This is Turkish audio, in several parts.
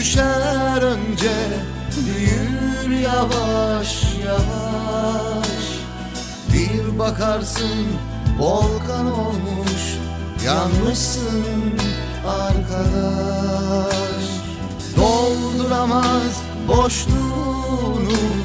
düşer önce Büyür yavaş yavaş. Bir bakarsın volkan olmuş Yanmışsın arkadaş. Dolduramaz boşluğunu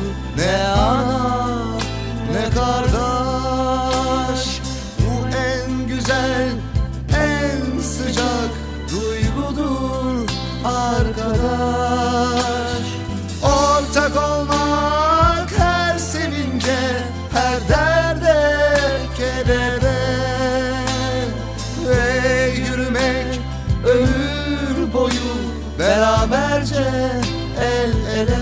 beraberce el ele.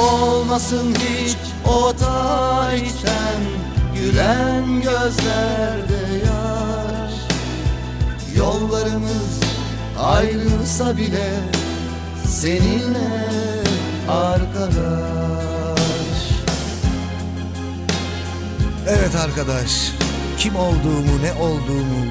Olmasın hiç o tarihten gülen gözlerde yaş. Yollarımız ayrılsa bile seninle arkadaş. Evet arkadaş, kim olduğumu, ne olduğumu,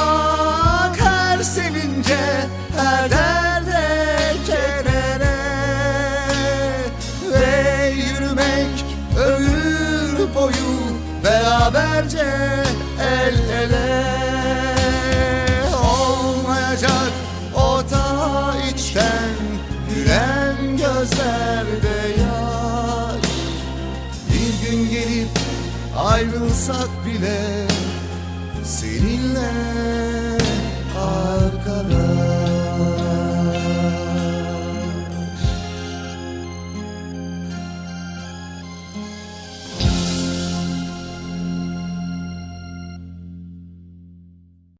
her sevince, her derde kedere Ve yürümek ömür boyu beraberce el ele. Olmayacak o ta içten gülen gözlerde yaş Bir gün gelip ayrılsak bile seninle heart.